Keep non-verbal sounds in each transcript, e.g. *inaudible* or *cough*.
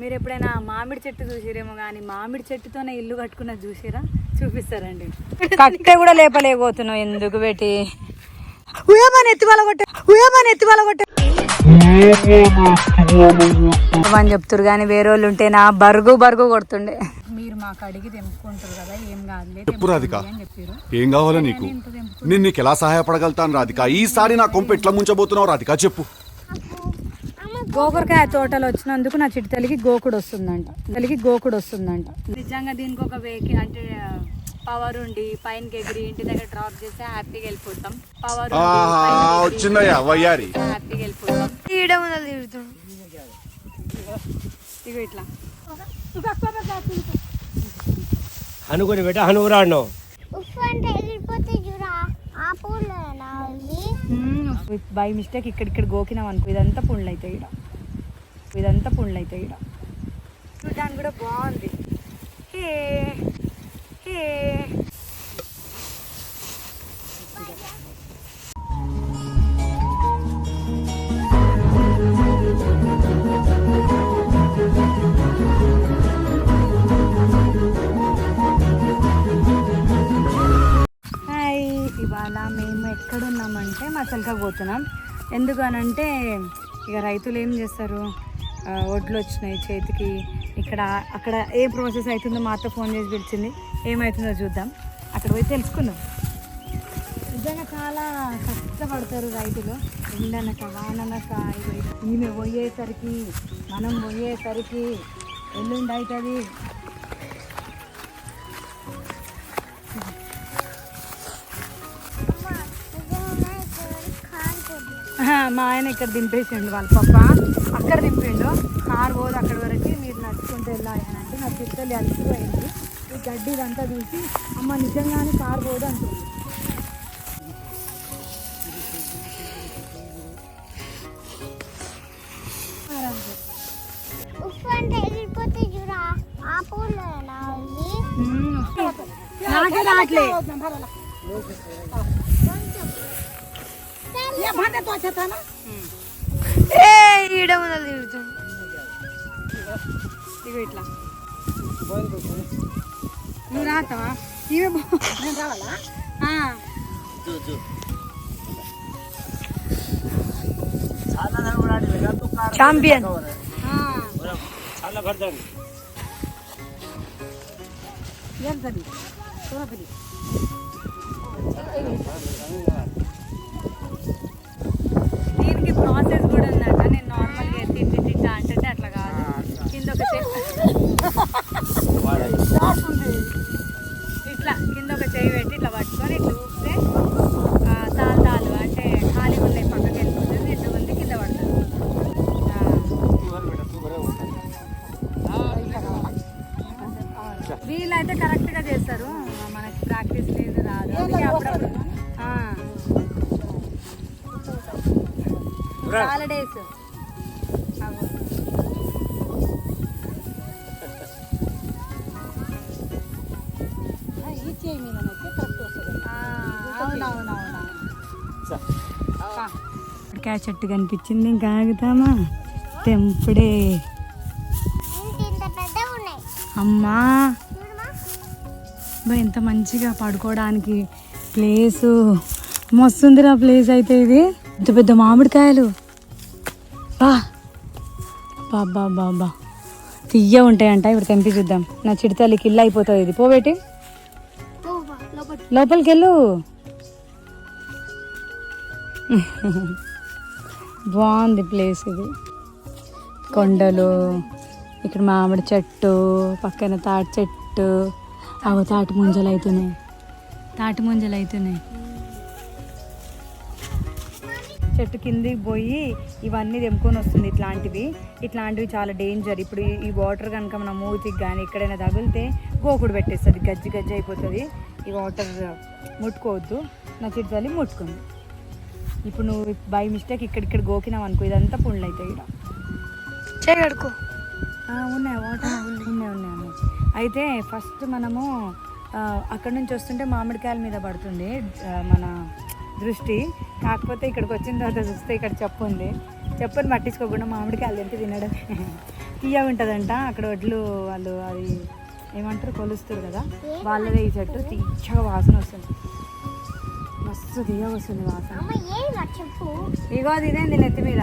మీరు ఎప్పుడైనా మామిడి చెట్టు చూసిరేమో కానీ మామిడి చెట్టుతోనే ఇల్లు కట్టుకున్నది చూసిరా? చూపిస్తారండి. కట్టె కూడా లేపలేకపోతున్నావు ఎందుకు పెట్టి ఉయమని ఎత్తి వాళ్ళ కొట్టే ఉయమని ఎత్తి వాళ్ళ కొట్టే అని చెప్తారు కానీ వేరే వాళ్ళు ఉంటే నా బరుగు బరుగు కొడుతుండే. మీరు మాకు అడిగి తెంపుకుంటారు కదా ఏం కాదులే చెప్పు రాధిక. ఏం కావాలా నీకు? నేను నీకు ఎలా సహాయపడగలుగుతాను రాధిక? ఈసారి నా కొంప ఎట్లా ముంచబోతున్నావు రాధిక చెప్పు. గోకరకాయ తోటలు వచ్చినందుకు నా చిట్టి తల్లికి గోకుడు వస్తుందంట. తల్లికి గోకుడు వస్తుందంట. నిజంగా దీనికి ఒక వెహికల్ అంటే పవర్ ఉండి పైనకి ఎగిరి ఇంటి దగ్గర డ్రాప్ చేస్తే హ్యాపీగా వెళ్ళిపోతాం. పవర్ ఆహా, వచ్చిందయ్యా వయ్యారి. హ్యాపీగా వెళ్ళిపోతాం. తిరుగుతాం ఇగో ఇట్లా. అనుకుని పెట్ట బై మిస్టేక్ ఇక్కడిక్కడ గోకినాం అనుకో ఇదంతా పుండ్లు అవుతాయి ఇక్కడ ఇదంతా పుండ్లు అవుతాయి ఇక్కడ చూడడానికి కూడా బాగుంది. హే హే. హాయ్ ఇవాళ మేము ఎక్కడున్నామంటే మసల్కా పోతున్నాం. ఎందుకనంటే ఇక రైతులు ఏం చేస్తారు? ఒడ్లు వడ్లు వచ్చినాయి చేతికి. ఇక్కడ అక్కడ ఏ ప్రాసెస్ అవుతుందో మా అత్త ఫోన్ చేసి పిలిచింది. ఏమవుతుందో చూద్దాం. అక్కడ పోయి తెలుసుకుందాం. నిజంగా చాలా కష్టపడతారు రైతులు. ఎండనక వాననక ఈమె పోయేసరికి మనం పోయేసరికి ఎల్లుండి అవుతుంది. మా ఆయన ఇక్కడ దింపేసిండు వాళ్ళ పప్ప. అక్కడ దింపిండు. కార్ పోదు అక్కడ వరకు. మీరు నడుచుకుంటూ వెళ్ళాలి అని అంటే నా పిల్లలు అలసిపోయింది. ఈ గడ్డి ఇదంతా చూసి అమ్మ నిజంగానే కార్ పోదు అంటుంది. ఉప్పు అంటే ఎగిరిపోతే చూరా ఆ పూలేనా ఇది మ్మ్. నాకే రావట్లే ఏ ఈడ ముందర తిరుగుతాం ఇగో ఇట్లా నువ్వు రాతావా ఇవే బా- నేను రావాలా ఆ. ఛాంపియన్ ఆ. చాలా పడతాను ఏం తల్లి చూడపిల్లి దీనికి ఇట్లా కింద ఒక చెయ్యి పెట్టి ఇట్లా పట్టుకొని ఇట్లా ఊపితే తాలు తాలు అంటే ఖాళీ ఉన్నాయి పక్కకి వెళ్ళిపోతుంది ఇట్లా ఉంది కింద పడుతుంది. వీళ్ళైతే కరెక్ట్గా చేస్తారు మనకి ప్రాక్టీస్ లేదు రాదు అందుకే అప్పుడప్పుడు ఆ. చాలా డేస్ మామిడికాయ చెట్టు కనిపించింది. ఇంకా ఆగుతామా? తెంపుడే. ఇంత ఇంత అమ్మా ఎంత మంచిగా పడుకోవడానికి ప్లేసు. మస్తుందిరా ప్లేస్ అయితే ఇది. పెద్ద పెద్ద మామిడికాయలు. బా! బాబా బాబా తీయ ఉంటాయంట ఇప్పుడు తెంపి చూద్దాం. నా చిడతల్లికి ఇల్లు అయిపోతుంది ఇది. పోబెట్టి పోవా లోపల లోపలికి వెళ్ళు బాగుంది ప్లేస్ ఇది. కొండలు ఇక్కడ మామిడి చెట్టు పక్కన తాటి చెట్టు అవి తాటి ముంజలు అవుతున్నాయి తాటి ముంజలు అవుతున్నాయి చెట్టు కిందికి పోయి ఇవన్నీ తెంపుకొని వస్తుంది ఇట్లాంటివి. ఇట్లాంటివి చాలా డేంజర్ ఇప్పుడు ఈ- వాటర్ కనుక మన మూతికి కానీ ఎక్కడైనా తగిలితే గోకుడు పెట్టేస్తుంది గజ్జి గజ్జి అయిపోతుంది. ఈ వాటర్ ముట్టుకోవద్దు. నా చిట్టాలి ముట్టుకుంది. ఇప్పుడు నువ్వు బై మిస్టేక్ ఇక్కడిక్కడ గోకినావు అనుకో ఇదంతా పుండ్లు అవుతాయి ఇక్కడ చేయగడుకో ఉన్నాయి వాటర్ ఉన్నాయి. ఉన్నాయి అయితే ఫస్ట్ మనము అక్కడ నుంచి వస్తుంటే మామిడికాయల మీద పడుతుంది మన దృష్టి. కాకపోతే ఇక్కడికి వచ్చిన తర్వాత చూస్తే ఇక్కడ చెప్పు ఉంది. చెప్పుని పట్టించుకోకుండా మామిడికాయలు తింటే తినడమే *laughs* తీయగా ఉంటుందంట. అక్కడ వడ్లు వాళ్ళు అది ఏమంటారు కొలుస్తారు కదా? వాళ్ళదే ఈ చెట్టు తీయగా వాసన వస్తుంది. మస్తు తీయగా వస్తుంది వాసన ఇగో ఇదేంది నెత్తి మీద?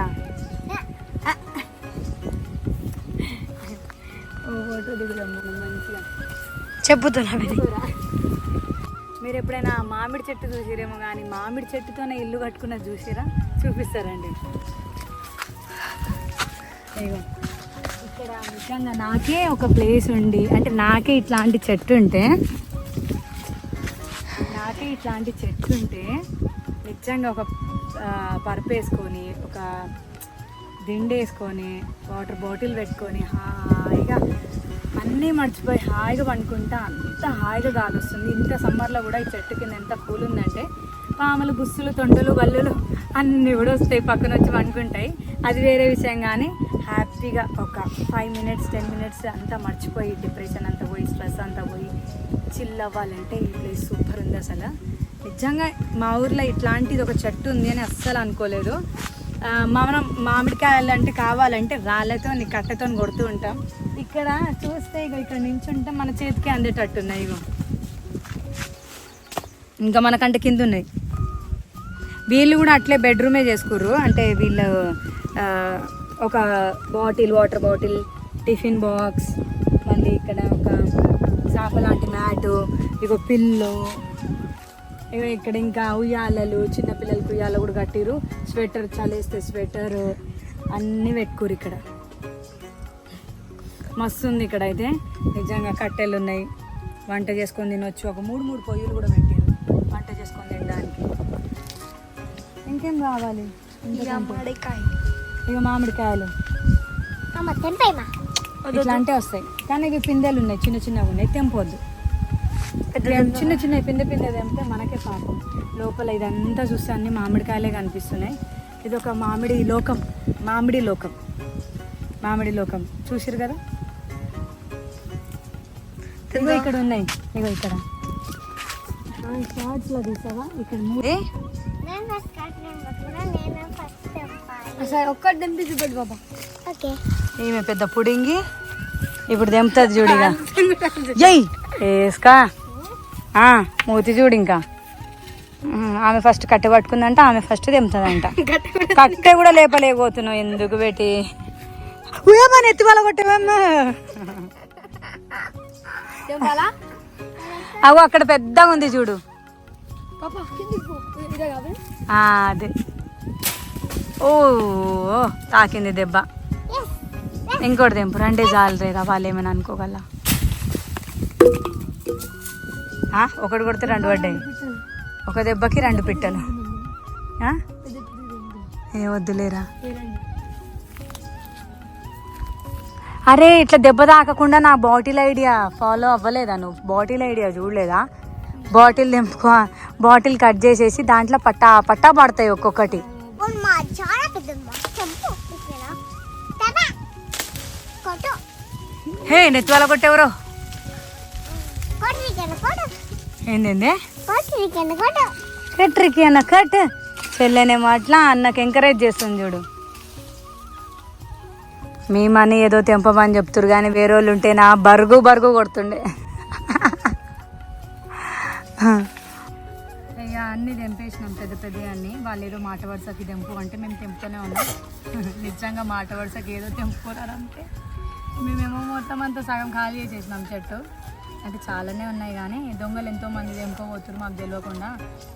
ఓ ఫోటో దిగుదాం మనం మంచిగా. చెప్పుతున్నా మీరు. ఎప్పుడైనా మామిడి చెట్టు చూసిరేమో కానీ మామిడి చెట్టుతోనే ఇల్లు కట్టుకున్నది చూసిరా? చూపిస్తారండి. ఇగో ఇక్కడ నిజంగా నాకే ఒక ప్లేస్ ఉండి అంటే నాకే ఇట్లాంటి చెట్టు ఉంటే ఇట్లాంటి చెట్టు ఉంటే నిజంగా ఒక పరుపు వేసుకొని ఒక దిండు వేసుకొని వాటర్ బాటిల్ పెట్టుకొని హాయిగా అన్నీ మర్చిపోయి హాయిగా పండుకుంటా అంత హాయిగా గాలి వస్తుంది. ఇంత సమ్మర్లో కూడా ఈ చెట్టు కింద ఎంత కూల్ ఉందంటే పాములు గుస్సులు తొండలు బల్లులు అన్నీ కూడా వస్తాయి. పక్కన వచ్చి పండుకుంటాయి అది వేరే విషయం కానీ హ్యాపీగా ఒక ఫైవ్ మినిట్స్ టెన్ మినిట్స్ అంతా మర్చిపోయి డిప్రెషన్ అంతా పోయి స్ట్రెస్ అంతా పోయి చిల్ అవ్వాలంటే ఈ ప్లేస్ సూపర్ ఉంది అసలు. నిజంగా మా ఊర్లో ఇట్లాంటిది ఒక చెట్టు ఉంది అని అస్సలు అనుకోలేదు. మనం మామిడికాయలు అంటే కావాలంటే రాళ్ళతో నీ కట్టెతో కొడుతూ ఉంటాం. ఇక్కడ చూస్తే ఇక ఇక్కడ నించుంటే మన చేతికి అందేటట్టున్నాయి ఇగో. ఇంకా మనకంటే కింద ఉన్నాయి వీళ్ళు కూడా అట్లే బెడ్రూమే చేసుకుర్రు. అంటే వీళ్ళు ఒక bottle water bottle tiffin box మళ్ళీ ఇక్కడ ఒక చాప లాంటి మ్యాటు ఇగో పిల్లు ఇగో ఇక్కడ ఇంకా ఉయ్యాలలు చిన్నపిల్లలకి ఉయ్యాల కూడా కట్టిరు స్వెటర్ చలేస్తే స్వెటర్ అన్నీ పెట్టుకోరు ఇక్కడ. మస్తు ఉంది ఇక్కడ అయితే నిజంగా కట్టెలు ఉన్నాయి. వంట చేసుకొని తినొచ్చు. ఒక మూడు మూడు పొయ్యిలు కూడా పెట్టి ఇంకేం కావాలి? ఇక మామిడికాయలు. ఇట్లా అంటే వస్తాయి. కానీ ఇవి పిందెలు ఉన్నాయి చిన్న చిన్నగా ఉన్నాయి తెంపొద్దు. చిన్న చిన్న పిందె పిందె తెంపితే మనకే పాపం. లోపల ఇదంతా చూస్తే అన్ని మామిడికాయలే కనిపిస్తున్నాయి. ఇది ఒక మామిడి లోకం మామిడి లోకం. మామిడి లోకం. చూసిరు కదా? ఇగో ఇక్కడ ఉన్నాయి. ఇగో ఇక్కడ. తీసావా? ఇక్కడ సరే ఒక్కటి తెంపి చూపెట్టు బాబా. ఓకే. ఈమె పెద్ద పుడింగి ఇప్పుడు తెంపుతుంది చూడిగా జై వేసుకా *laughs* ఆ, మూతి చూడు ఇంకా. ఆమె ఫస్ట్ కట్టె పట్టుకుందంట ఆమె ఫస్ట్ తెంపుతుందంట కట్టె కూడా లేపలేకపోతున్నావు ఎందుకు పెట్టి ఉయ్యమ్మా నెత్తి వాళ్ళ కొట్టేవమ్మా అవు అక్కడ పెద్దగా ఉంది చూడు. ఆ, అదే. ఓ తాకింది దెబ్బ. ఇంకోటి తెంపు చాలు జాలరేరా వాళ్ళు ఏమైనా అనుకోగల ఒకటి కొడితే రెండు పడ్డాయి. ఒక దెబ్బకి రెండు పిట్టలు. ఏ వద్దులేరా? అరే ఇట్లా దెబ్బ తాకకుండా నా బాటిల్ ఐడియా ఫాలో అవ్వలేదా నువ్వు? బాటిల్ ఐడియా చూడలేదా? బాటిల్ తెంపుకో బాటిల్ కట్ చేసేసి దాంట్లో పట్టా పట్టా పడతాయి ఒక్కొక్కటి. హే నెత్తివాల కొట్టెవరో? ఏంటండి కట్రికి అన్న కట్. అన్నకు ఎంకరేజ్ చేస్తుంది చూడు. మీ మనీ ఏదో తెంపమని చెప్తురు కానీ వేరే వాళ్ళు ఉంటే నా బరుగు బరుగు కొడుతుండే. ఇక అన్ని తెంపేసినాం పెద్ద పెద్ద అన్ని. వాళ్ళు ఏదో మాట వరుసకి తెంపు అంటే మేము తెంపుతూనే ఉన్నాం. *laughs* నిజంగా మాట వరుసకి ఏదో తెంపుకోరారంటే మేమేమో మొత్తం అంతా సగం ఖాళీ చేసేసినాం చెట్టు. అంటే చాలానే ఉన్నాయి కానీ దొంగలు ఎంతోమంది తెంపుకోబోతున్నారు మాకు తెలియకుండా.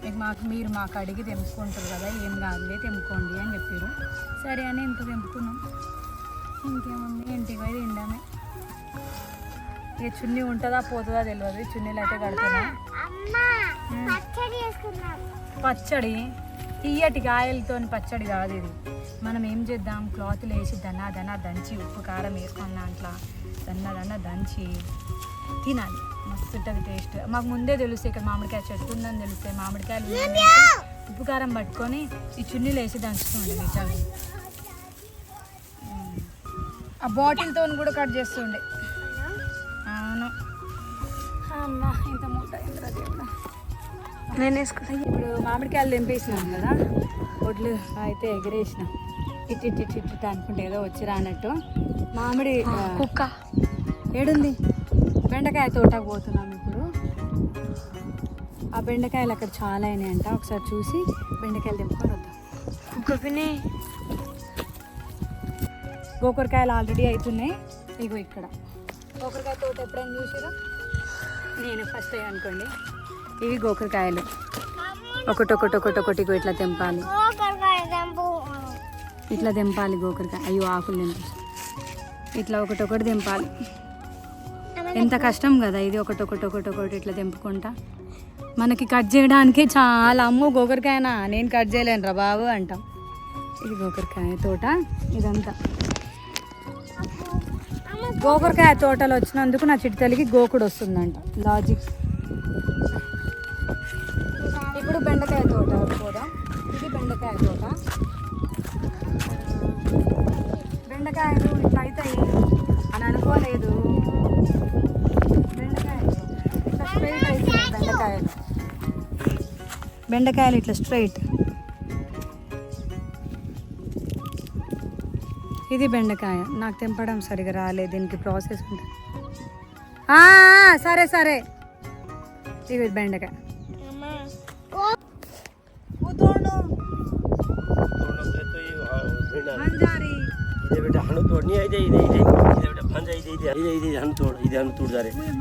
మీకు మాకు మీరు మాకు అడిగి తెంపుకుంటారు కదా ఏం కాదులే తెంపుకోండి అని చెప్పారు. సరే అని ఇంత తెంపుకున్నాం. ఇంకేముంది? ఇంటికి పోయి తిండామే ఇక చున్నీ ఉంటుందా పోతుందా తెలియదు చున్నీలు అయితే కడుతున్నా. పచ్చడి తీయటి కాయలతో పచ్చడి కాదు ఇది. మనం ఏం చేద్దాం? క్లాత్లు వేసి దన్న దన్న దంచి ఉప్పు కారం వేసుకున్న దాంట్లో దన్న దన్న దంచి తినాలి. మస్తు ఉంటుంది టేస్ట్ మాకు ముందే తెలుస్తాయి ఇక్కడ మామిడికాయ చెట్టు ఉందని తెలిస్తే మామిడికాయలు తెలిస్తే ఉప్పు కారం పట్టుకొని ఈ చున్నీలు వేసి దంచుతుండే నిజంగా. ఆ బాటిల్తో కూడా కట్ చేస్తుండే. అమ్మ ఇంత మూట ఇంత దేవుడా. నేను వేసుకుంటా ఇప్పుడు మామిడికాయలు తెంపేసినాం కదా ఒడ్లు అయితే ఎగరేసినాం. ఇటు ఇటు ఇటు ఇటు అనుకుంటే ఏదో వచ్చి రానట్టు. మామిడి కుక్క. ఏడుంది? బెండకాయ తోటకు పోతున్నాం ఇప్పుడు. ఆ బెండకాయలు అక్కడ చాలా అయినాయంట ఒకసారి చూసి బెండకాయలు తెంపుకొని వద్దాం. కుక్క పిన్ని. గోకరకాయలు ఆల్రెడీ అవుతున్నాయి ఇగో ఇక్కడ. గోకరకాయ తోట ఎప్పుడైనా చూసారా? నేను ఫస్ట్ అనుకోండి. ఇవి గోకరకాయలు. ఒకటి ఒకటి ఒకటి ఒకటి ఇట్లా తెంపాలి. ఇట్లా తెంపాలి గోకరకాయ. అయ్యో ఆకులు తెంపి ఇట్లా ఒకటి ఒకటి తెంపాలి. ఎంత కష్టం కదా ఇది ఒకటి ఒకటి ఒకటి ఒకటి ఇట్లా తెంపుకుంటా. మనకి కట్ చేయడానికి చాలా అమ్మో గోకరకాయనా? నేను కట్ చేయలేను రా బాబు అంటాం. ఇది గోకరకాయ తోట ఇదంతా. గోకరకాయ తోటలు వచ్చినందుకు నా చిట్తలికి గోకుడు వస్తుందంట. లాజిక్ ఇప్పుడు బెండకాయ తోట పోదాం. ఇది బెండకాయ తోట. బెండకాయలు ఇట్లా అవుతాయి అని అనుకోలేదు. బెండకాయలు. ఇట్లా స్ట్రైట్ అవుతుంది బెండకాయలు. బెండకాయలు ఇట్లా స్ట్రైట్ ఇది బెండకాయ నాకు తెంపడం సరిగా రాలేదు దీనికి ప్రాసెస్ ఉంటుంది సరే సరే ఇవి బెండకాయ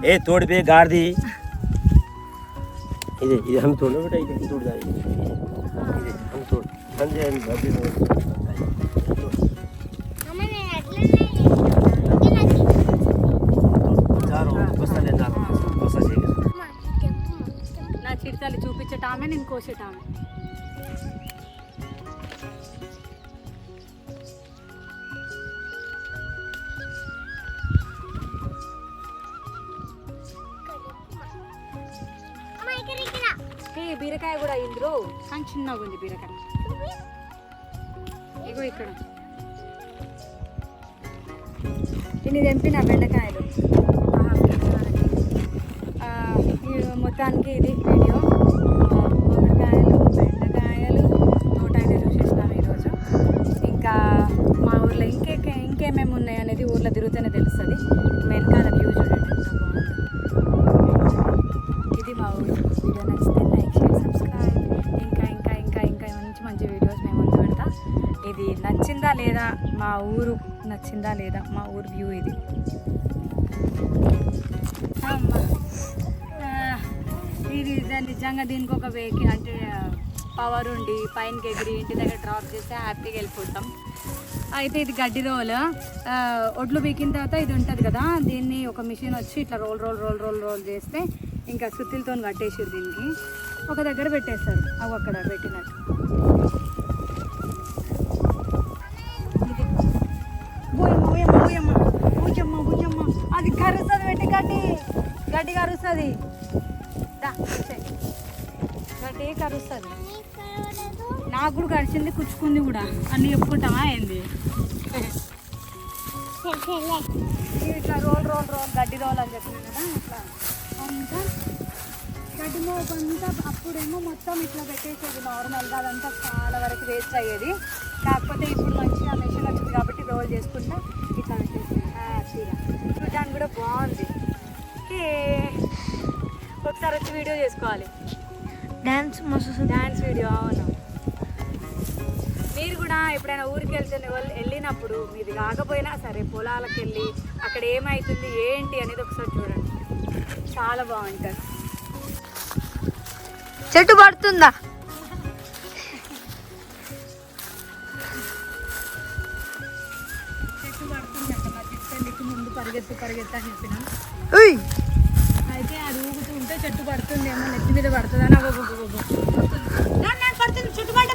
ఏ తోడిపోయి గాడిది ఇది ఇది హమ్ తోడు బేటా ఇది తోడు ఇది హమ్ తోడు పంజాయి ఆమె నేను కోసేటామే ఏ బీరకాయ కూడా ఇందులో. కానీ చిన్నగా ఉంది బీరకాయ. ఇగో ఇక్కడ. ఇన్ని తెంపిన బెండకాయలు. మొత్తానికి ఇది. నచ్చిందా లేదా మా ఊరు వ్యూ ఇది. ఇది నిజంగా దీనికి ఒక వెహికల్ అంటే పవర్ ఉండి పైనకి ఎగిరి ఇంటి దగ్గర డ్రాప్ చేస్తే హ్యాపీగా వెళ్ళిపోతాం. అయితే ఇది గడ్డి రోల్. ఒడ్లు పీకిన తర్వాత ఇది ఉంటుంది కదా దీన్ని ఒక మిషన్ వచ్చి ఇట్లా roll roll roll roll roll చేస్తే ఇంకా సుత్తిలతో కట్టేసారు దీనికి. ఒక దగ్గర పెట్టేస్తారు అవి అక్కడ పెట్టినట్టు. కరుస్తుంది దా, కరుస్తుంది నాకు కూడా కరిచింది కుచ్చుకుంది కూడా. అన్ని చెప్పుకుంటామా ఏంది? ఇట్లా రోల్ రోల్ రోల్ గడ్డి రోల్ అని చెప్పిన కదా అట్లా. అంతా గడ్డి మోపు అంతా అప్పుడేమో మొత్తం ఇట్లా పెట్టేసేది నార్మల్గా అదంతా చాలా వరకు వేస్ట్ అయ్యేది. కాకపోతే ఇప్పుడు మంచిగా మెషిన్ వచ్చింది కాబట్టి రోల్ చేసుకుంటా ఇట్లా పెట్టేసి చూడడానికి కూడా బాగుంది. ఒకసారి వచ్చి వీడియో చేసుకోవాలి. డాన్స్ మస్తు డ్యాన్స్ వీడియో అవును. మీరు కూడా ఎప్పుడైనా ఊరికి వెళ్తే వాళ్ళు వెళ్ళినప్పుడు మీది కాకపోయినా సరే పొలాలకు వెళ్ళి అక్కడ ఏమవుతుంది ఏంటి అనేది ఒకసారి చూడండి. చాలా బాగుంటుంది. చెట్టు పడుతుందా? చెట్టు పడుతుంది అక్కడ మా చెట్టు ముందు పరిగెత్తు పరిగెత్తు చెప్పిన ఉయ్ అయితే అది ఊగుతూ ఉంటే చెట్టు పడుతుందేమో నెత్తి మీద పడుతుందని అగో పడుతుంది చెట్టు పడ్డ